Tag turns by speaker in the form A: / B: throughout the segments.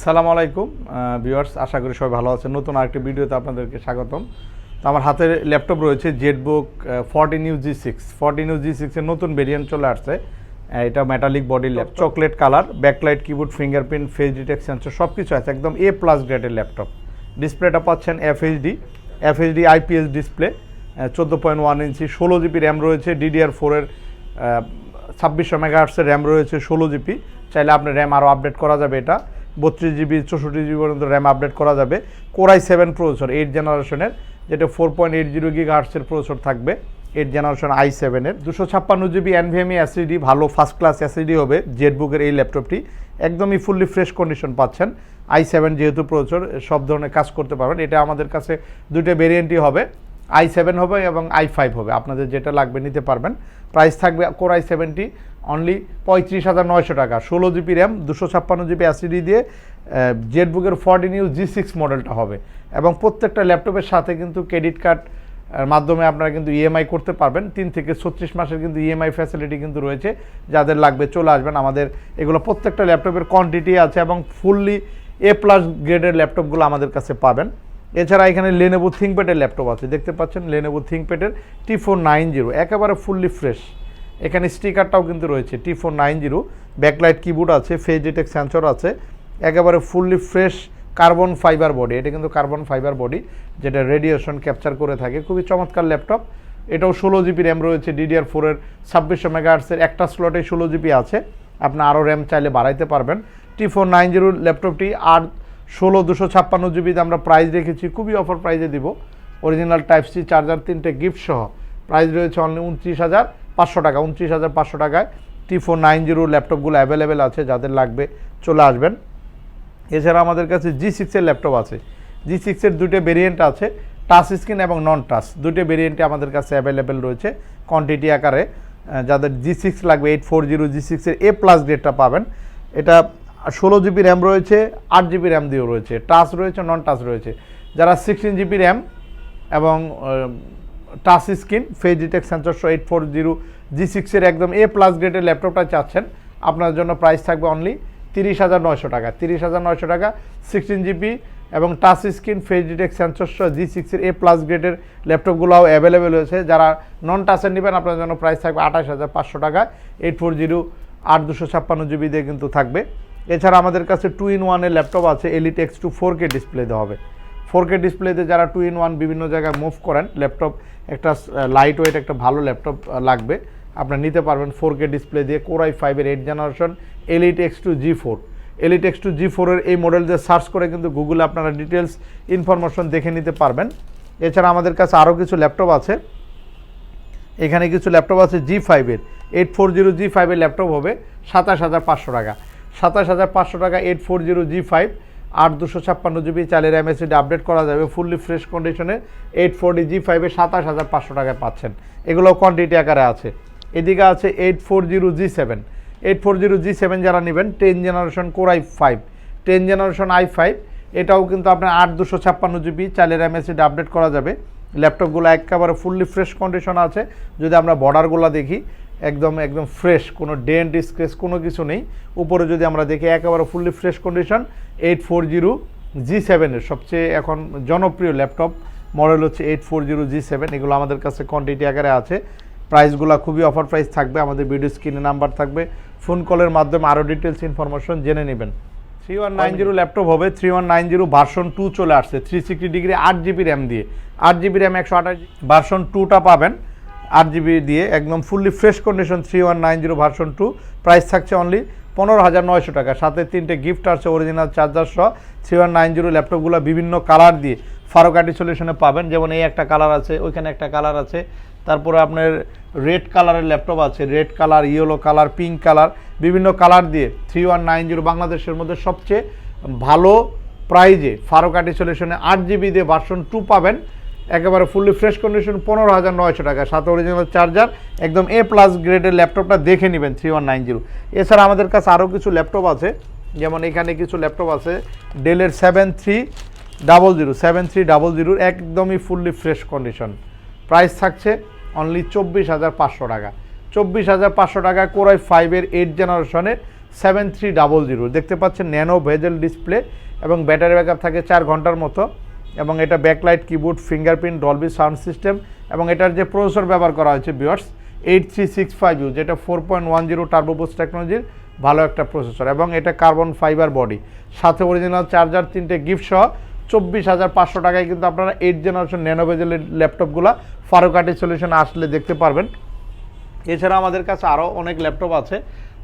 A: আসসালামু আলাইকুম ভিউয়ার্স আশা করি সবাই ভালো আছেন। নতুন আরেকটি ভিডিওতে আপনাদেরকে স্বাগতম। তো আমার হাতে ল্যাপটপ রয়েছে ZBook fourteen U G six fourteen U G সিক্সের নতুন ভেরিয়েন্ট চলে আসছে। এটা মেটালিক বডি ল্যাপ chocolate colour backlight keyboard fingerprint face detect sensor সব কিছু আছে, একদম এ প্লাস গ্রেডের ল্যাপটপ। ডিসপ্লেটা পাচ্ছেন এফএইচডি এফএইচডি আইপিএস ডিসপ্লে চোদ্দ পয়েন্ট ওয়ান ইঞ্চি, ষোলো জিবি র্যাম রয়েছে ডিডিআর ফোরের ছাব্বিশশো মেগাহার্টসের র্যাম রয়েছে, ষোলো জিবি চাইলে আপনার র্যাম আরও আপডেট করা যাবে এটা। বত্রিশ জিবি, চৌষট্টি জিবি পর্যন্ত র্যাম আপডেট করা যাবে। কোরাই সেভেন প্রসেসর এইট জেনারেশনের যেটা four point eight zero gig হার্টসের processor থাকবে এইট জেনারেশন আই সেভেনের দুশো ছাপ্পান্ন জিবি এনভিএমই এসিডি ভালো ফার্স্ট ক্লাস এসিডি হবে জেটবুকের এই ল্যাপটপটি একদমই ফুললি ফ্রেশ কন্ডিশন পাচ্ছেন। আই সেভেন যেহেতু প্রসেসর সব ধরনের কাজ করতে পারবেন। এটা আমাদের কাছে দুটো ভেরিয়েন্টই হবে। আই সেভেন হবে এবং আই ফাইভ হবে। আপনাদের যেটা লাগবে নিতে পারবেন। প্রাইস থাকবে কোর আই সেভেনটি অনলি পঁয়ত্রিশ হাজার নয়শো টাকা। ষোলো জিবি র্যাম, দুশো ছাপ্পান্ন জিবি অ্যাসিডি দিয়ে জেটবুকের ফর্টিন ইউ জি সিক্স মডেলটা হবে। এবং প্রত্যেকটা ল্যাপটপের সাথে কিন্তু ক্রেডিট কার্ড মাধ্যমে আপনারা কিন্তু ইএমআই করতে পারবেন। তিন থেকে ছত্রিশ মাসের কিন্তু ইএমআই ফ্যাসিলিটি কিন্তু রয়েছে। যাদের লাগবে চলে আসবেন। আমাদের এগুলো প্রত্যেকটা ল্যাপটপের কোয়ান্টিটি আছে এবং ফুললি এ প্লাস গ্রেডের ল্যাপটপগুলো আমাদের কাছে পাবেন। এছাড়া এখানে লেনেবো থিঙ্কপ্যাডের ল্যাপটপ আছে। দেখতে পাচ্ছেন লেনেবো থিঙ্কপ্যাডের টি ফোর নাইন জিরো একেবারে ফুললি ফ্রেশ এখানে স্টিকারটাও কিন্তু রয়েছে T four nine zero backlight keyboard আছে ফেস ডিটেক্ট সেন্সর আছে। একেবারে fully fresh carbon fibre body এটা কিন্তু কার্বন ফাইবার বডি যেটা রেডিয়েশন ক্যাপচার করে থাকে। খুবই চমৎকার ল্যাপটপ এটাও ষোলো জিবি র্যাম রয়েছে ডিডিআর ফোরের ছাব্বিশশো মেগাহার্সের একটা স্লটে ষোলো জিবি আছে। আপনি আরও র্যাম চাইলে বাড়াইতে পারবেন। টি ফোর নাইন জিরো ল্যাপটপটি আর ষোলো দুশো ছাপ্পান্ন জিবিতে আমরা প্রাইস রেখেছি, খুবই অফার প্রাইজে দিব। অরিজিনাল টাইপ সি চার্জার তিনটে গিফট সহ। প্রাইস রয়েছে অনলি উনত্রিশ হাজার পাঁচশো টাকা, উনত্রিশ হাজার পাঁচশো টাকায়। টি ফোর নাইন জিরো ল্যাপটপগুলো অ্যাভেলেবেল আছে, যাদের লাগবে চলে আসবেন। এছাড়া আমাদের কাছে জি সিক্সের ল্যাপটপ আছে। জি সিক্সের দুটো ভেরিয়েন্ট আছে টাচ স্ক্রিন এবং নন টাচ দুটো ভেরিয়েন্টে আমাদের কাছে অ্যাভেলেবেল রয়েছে কোয়ান্টিটি আকারে। যাদের জি সিক্স লাগবে এইট ফোর জিরো জি সিক্সের এ প্লাস গ্রেডটা পাবেন। এটা ষোলো জিবি র্যাম রয়েছে, আট জিবি র্যাম দিয়েও রয়েছে। টাচ রয়েছে নন টাচ রয়েছে। যারা সিক্সটিন জিবি র্যাম এবং touch screen face detect sensor eight four zero G সিক্সের একদম এ প্লাস গ্রেডের ল্যাপটপটা চাচ্ছেন, আপনার জন্য প্রাইস থাকবে অনলি তিরিশ হাজার নয়শো টাকা। তিরিশ হাজার নয়শো টাকা সিক্সটিন জিবি এবং touch screen face detect sensor সহ জি সিক্সের এ প্লাস গ্রেডের ল্যাপটপগুলোও অ্যাভেলেবেল হয়েছে যারা নন টাচের নেবেন, আপনার জন্য প্রাইস থাকবে আঠাশ হাজার পাঁচশো টাকা। এইট ফোর জিরো আট দুশো ছাপ্পান্ন জিবি দিয়ে কিন্তু থাকবে। এছাড়া আমাদের কাছে টু ইন ওয়ানের ল্যাপটপ আছে elite X two four K ডিসপ্লেতে হবে। ফোর কে ডিসপ্লেতে যারা টু ইন ওয়ান বিভিন্ন জায়গায় মুভ করেন ল্যাপটপ একটা লাইট ওয়েট একটা ভালো ল্যাপটপ লাগবে। আপনার নিতে পারবেন ফোর কে ডিসপ্লে দিয়ে কোরাই ফাইভের eight generation elite X two G four elite X two G ফোরের এই মডেল দিয়ে সার্চ করে কিন্তু গুগলে আপনারা ডিটেলস ইনফরমেশন দেখে নিতে পারবেন। এছাড়া আমাদের কাছে আরও কিছু ল্যাপটপ আছে। এখানে কিছু ল্যাপটপ আছে জি ফাইভের এইট ফোর জিরো জি ফাইভের ল্যাপটপ হবে সাতাশ হাজার পাঁচশো টাকা। সাতাশ হাজার পাঁচশো টাকা eight four zero G five, আট দুশো ছাপ্পান্ন জিবি চালের এমএসিডি আপডেট করা যাবে ফুললি ফ্রেশ কন্ডিশনে এইট ফোরটি জি ফাইভে সাতাশ হাজার পাঁচশো টাকায় পাচ্ছেন। এগুলো কোয়ান্টিটি আকারে আছে। এদিকে আছে eight four zero G seven. Eight four zero G seven যারা নেবেন ten generation core i five ten generation i five এটাও কিন্তু আপনার আট দুশো ছাপ্পান্ন জিবি চালের এমএসিডি আপডেট করা যাবে। ল্যাপটপগুলো একেবারে ফুললি ফ্রেশ কন্ডিশন আছে। যদি আমরা বর্ডারগুলো দেখি একদম একদম ফ্রেশ কোনো ডেন্ট স্ক্রেচ কোনো কিছু নেই। উপরে যদি আমরা দেখি একেবারে fully fresh condition eight four zero G সেভেনের সবচেয়ে এখন জনপ্রিয় ল্যাপটপ মডেল হচ্ছে eight four zero G seven এগুলো আমাদের কাছে কোয়ান্টিটি আকারে আছে। প্রাইসগুলো খুবই অফার প্রাইস থাকবে আমাদের ভিডিও স্ক্রিনে নাম্বার থাকবে। ফোন কলের মাধ্যমে আরও ডিটেলস ইনফরমেশন জেনে নেবেন। Three one nine zero laptop হবে three one nine zero version two চলে আসছে থ্রি সিক্সটি ডিগ্রি আট জিবি র্যাম দিয়ে। আট জিবি র্যাম একশো আঠাশ ভার্সন টুটা পাবেন। আট জিবি দিয়ে একদম fully fresh condition three one nine zero version two price থাকছে অনলি পনেরো হাজার নয়শো টাকা। সাথে তিনটে গিফট আছে অরিজিনাল চার্জার সহ থ্রি ওয়ান নাইন জিরো ল্যাপটপগুলো বিভিন্ন কালার দিয়ে ফারোকাটি সলিউশনে পাবেন। যেমন এই একটা কালার আছে, ওইখানে একটা কালার আছে। তারপরে আপনার রেড কালারের ল্যাপটপ আছে red colour yellow colour pink colour বিভিন্ন কালার দিয়ে থ্রি ওয়ান নাইন জিরো বাংলাদেশের মধ্যে সবচেয়ে ভালো প্রাইজে ফারোকাটি সলিউশনে আট জিবি দিয়ে ভার্সন টু পাবেন। একেবারে ফুললি ফ্রেশ কন্ডিশন পনেরো হাজার নয়শো টাকা সাথে অরিজিনাল চার্জার একদম এ প্লাস গ্রেডের ল্যাপটপটা দেখে নেবেন থ্রি ওয়ান নাইন জিরো এছাড়া আমাদের কাছে আরও কিছু ল্যাপটপ আছে, যেমন এখানে কিছু ল্যাপটপ আছে ডেলের seven three double zero seven three double জিরোর একদমই ফুললি ফ্রেশ কন্ডিশন প্রাইস থাকছে অনলি চব্বিশ হাজার পাঁচশো টাকা। চব্বিশ হাজার পাঁচশো টাকা কোরাই ফাইভের এইট জেনারেশনের সেভেন থ্রি ডাবল জিরো দেখতে পাচ্ছেন ন্যানো ভেজেল ডিসপ্লে এবং ব্যাটারি ব্যাকআপ থাকে চার ঘণ্টার মতো। এবং এটা backlight keyboard fingerprint Dolby sound system এবং এটার যে প্রসেসর ব্যবহার করা হয়েছে বিয়ার্স eight three six five U যেটা four point one zero turbo boost টেকনোলজির ভালো একটা প্রসেসর এবং এটা কার্বন ফাইবার বডি সাথে অরিজিনাল চার্জার তিনটে গিফট সহ চব্বিশ হাজার পাঁচশো টাকায় কিন্তু আপনারা এইট জেনারেশন ন্যানোভেজেলের ল্যাপটপগুলো ফারুকাটি সলিউশন আসলে দেখতে পারবেন। এছাড়া আমাদের কাছে আরও অনেক ল্যাপটপ আছে,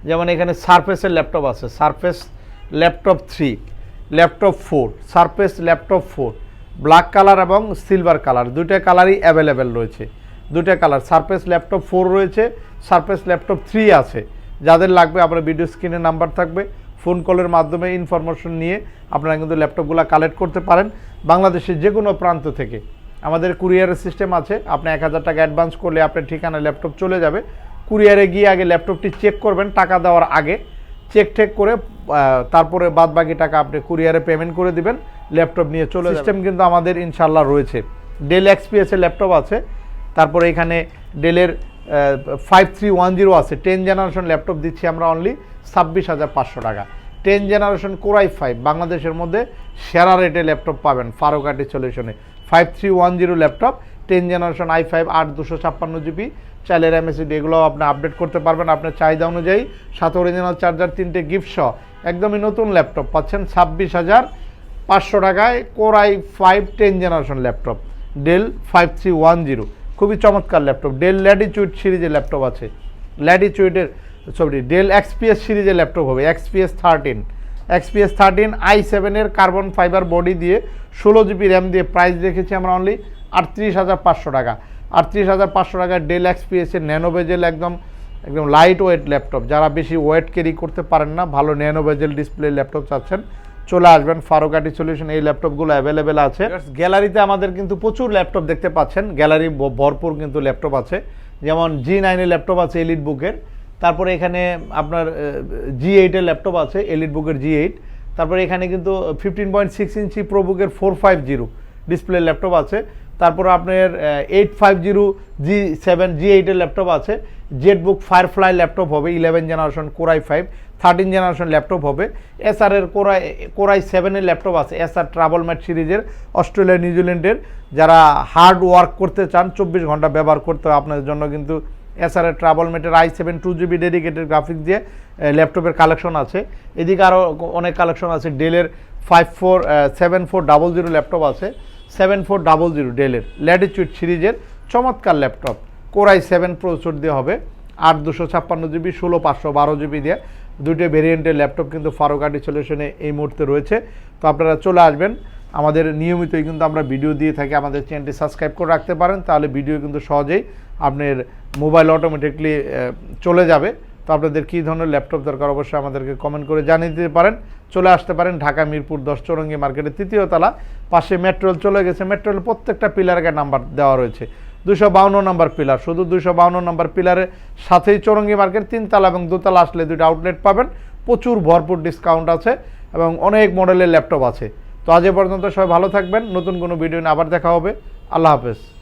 A: যেমন এখানে সারফেসের ল্যাপটপ আছে Surface laptop three laptop four Surface laptop four black colour এবং সিলভার কালার। দুইটা কালারই অ্যাভেলেবেল রয়েছে। দুইটা কালার। সারফেস ল্যাপটপ ফোর রয়েছে সারফেস ল্যাপটপ থ্রি আছে। যাদের লাগবে আপনার ভিডিও স্ক্রিনে নাম্বার থাকবে। ফোন কলের মাধ্যমে ইনফরমেশন নিয়ে আপনারা কিন্তু ল্যাপটপগুলো কালেক্ট করতে পারেন। বাংলাদেশের যে কোনো প্রান্ত থেকে। আমাদের কুরিয়ারের সিস্টেম আছে। আপনি এক হাজার টাকা অ্যাডভান্স করলে আপনার ঠিকানা ল্যাপটপ চলে যাবে। কুরিয়ারে গিয়ে আগে ল্যাপটপটি চেক করবেন, টাকা দেওয়ার আগে। চেক টেক করে তারপরে বাদ বাকি টাকা আপনি কুরিয়ারে পেমেন্ট করে দিবেন। ল্যাপটপ নিয়ে চলে সিস্টেম কিন্তু আমাদের ইনশাল্লাহ রয়েছে। ডেল এক্সপিএসের ল্যাপটপ আছে। তারপরে এখানে ডেলের ফাইভ থ্রি ওয়ান জিরো আছে। টেন জেনারেশন ল্যাপটপ দিচ্ছি আমরা অনলি ছাব্বিশ হাজার পাঁচশো টাকা। টেন জেনারেশন কোরাই ফাইভ বাংলাদেশের মধ্যে সেরা রেটে ল্যাপটপ পাবেন ফারুকাটি সলিউশনে five three one zero laptop ten generation i five আট দুশো ছাপ্পান্ন জিবি চাইলের এমএসিডি এগুলো আপনি আপডেট করতে পারবেন। আপনার চাহিদা অনুযায়ী সাথে অরিজিনাল চার্জার তিনটে গিফট সহ। একদমই নতুন ল্যাপটপ পাচ্ছেন ছাব্বিশ হাজার পাঁচশো টাকায় core i five ten generation laptop, Dell five three one zero. খুবই চমৎকার ল্যাপটপ। ডেল ল্যাডিচুইড সিরিজের ল্যাপটপ আছে। ল্যাডিচুইডের সরি ডেল এক্সপিএস সিরিজের ল্যাপটপ হবে, XPS thirteen. XPS thirteen i সেভেনের কার্বন ফাইবার বডি দিয়ে ষোলো জিবি র্যাম দিয়ে প্রাইস রেখেছি আমরা অনলি আটত্রিশ হাজার পাঁচশো টাকা। আটত্রিশ হাজার পাঁচশো টাকা ডেল এক্সপিএসের ন্যানো বেজেল একদম একদম লাইট ওয়েট ল্যাপটপ। যারা বেশি ওয়েট ক্যারি করতে পারেন না, ভালো ন্যানো বেজেল ডিসপ্লে ল্যাপটপ চাচ্ছেন চলে আসবেন ফারুকাটি সলিউশন এই ল্যাপটপগুলো অ্যাভেলেবেল আছে। গ্যালারিতে আমাদের কিন্তু প্রচুর ল্যাপটপ দেখতে পাচ্ছেন। গ্যালারি ভরপুর কিন্তু ল্যাপটপ আছে। যেমন জি নাইনের ল্যাপটপ আছে এলিট বুকের তারপরে এখানে আপনার জি এইটের ল্যাপটপ আছে এলিট বুকের জি এইট তারপরে এখানে কিন্তু fifteen point six inch pro বুকের four five zero display laptop আছে। তারপর আপনার eight five zero G seven G এইটের ল্যাপটপ আছে। জেট বুক ফায়ারফ্লাই ল্যাপটপ হবে eleven generation core i five thirteen generation laptop হবে। এসআরের কোরাই কোরাই সেভেনের ল্যাপটপ আছে। এসআর ট্রাভেল ম্যাট সিরিজের অস্ট্রেলিয়া নিউজিল্যান্ডের যারা হার্ড ওয়ার্ক করতে চান, চব্বিশ ঘণ্টা ব্যবহার করতে হবে আপনাদের জন্য কিন্তু এসআরের travel মেটের i seven two GB dedicated graphics দিয়ে ল্যাপটপের কালেকশন আছে। এদিকে আরও অনেক কালেকশন আছে। ডেলের five four seven four double zero laptop আছে। সেভেন ফোর ডাবল জিরো ডেলের ল্যাটিচিউড সিরিজের চমৎকার ল্যাপটপ কোরাই সেভেন প্রসেসর দিয়ে হবে। আট দুশো ছাপ্পান্ন জিবি ষোলো পাঁচশো বারো জিবি দিয়ে। দুটো ভেরিয়েন্টের ল্যাপটপ কিন্তু ফারুকাটি সলিউশনে এই মুহূর্তে রয়েছে। তো আপনারা চলে আসবেন। আমাদের নিয়মিতই কিন্তু আমরা ভিডিও দিয়ে থাকি। আমাদের চ্যানেলটি সাবস্ক্রাইব করে রাখতে পারেন, তাহলে ভিডিও কিন্তু সহজেই আপনার মোবাইল অটোমেটিকলি চলে যাবে। তো আপনাদের কী ধরনের ল্যাপটপ দরকার অবশ্যই আমাদেরকে কমেন্ট করে জানিয়ে দিতে পারেন। চলে আসতে পারেন ঢাকা, মিরপুর, দশ চৌরঙ্গি মার্কেটের তৃতীয় তলা। পাশে মেট্রোল চলে গেছে। মেট্রোল প্রত্যেকটা পিলারকে নাম্বার দেওয়া রয়েছে। দুশো বাউন্ন নম্বর পিলার। শুধু দুশো বাউন্ন নম্বর পিলারের সাথেই চৌরঙ্গি মার্কেট, তিনতলা এবং দুতলা আসলে দুটো আউটলেট পাবেন। প্রচুর ভরপুর ডিসকাউন্ট আছে এবং অনেক মডেলের ল্যাপটপ আছে। তো আজ পর্যন্ত সবাই ভালো থাকবেন। নতুন কোনো ভিডিও নিয়ে আবার দেখা হবে। আল্লাহ হাফেজ।